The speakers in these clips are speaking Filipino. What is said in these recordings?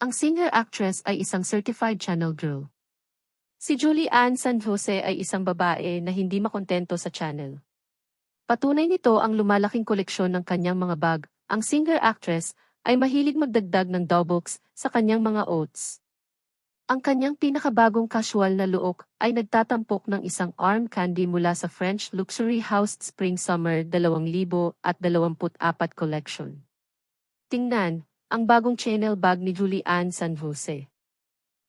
Ang singer-actress ay isang certified channel girl. Si Julie Ann San Jose ay isang babae na hindi makontento sa channel. Patunay nito ang lumalaking koleksyon ng kanyang mga bag. Ang singer-actress ay mahilig magdagdag ng doubles sa kanyang mga oats. Ang kanyang pinakabagong casual na luok ay nagtatampok ng isang arm candy mula sa French luxury house Spring Summer 2024 collection. Tingnan, ang bagong channel bag ni Julie Ann San Jose.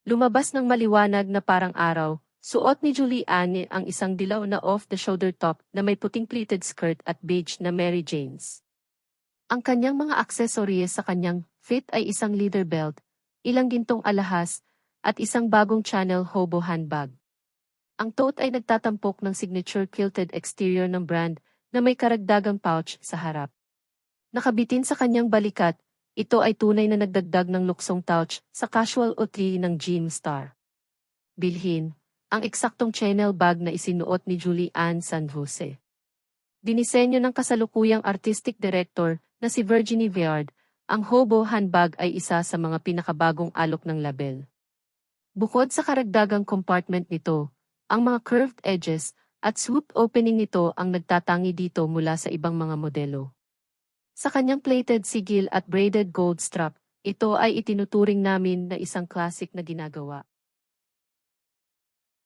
Lumabas ng maliwanag na parang araw, suot ni Julie Ann ang isang dilaw na off-the-shoulder top na may puting pleated skirt at beige na Mary Janes. Ang kanyang mga aksesories sa kanyang fit ay isang leather belt, ilang gintong alahas, at isang bagong channel hobo handbag. Ang tote ay nagtatampok ng signature quilted exterior ng brand na may karagdagang pouch sa harap. Nakabitin sa kanyang balikat, ito ay tunay na nagdagdag ng luksong touch sa casual otri ng Gym Star. Bilhin, ang eksaktong channel bag na isinuot ni Julie Ann San Jose. Dinisenyo ng kasalukuyang artistic director na si Virginie Viard, ang hobo handbag ay isa sa mga pinakabagong alok ng label. Bukod sa karagdagang compartment nito, ang mga curved edges at swoop opening nito ang nagtatangi dito mula sa ibang mga modelo. Sa kanyang plated sigil at braided gold strap, ito ay itinuturing namin na isang classic na ginagawa.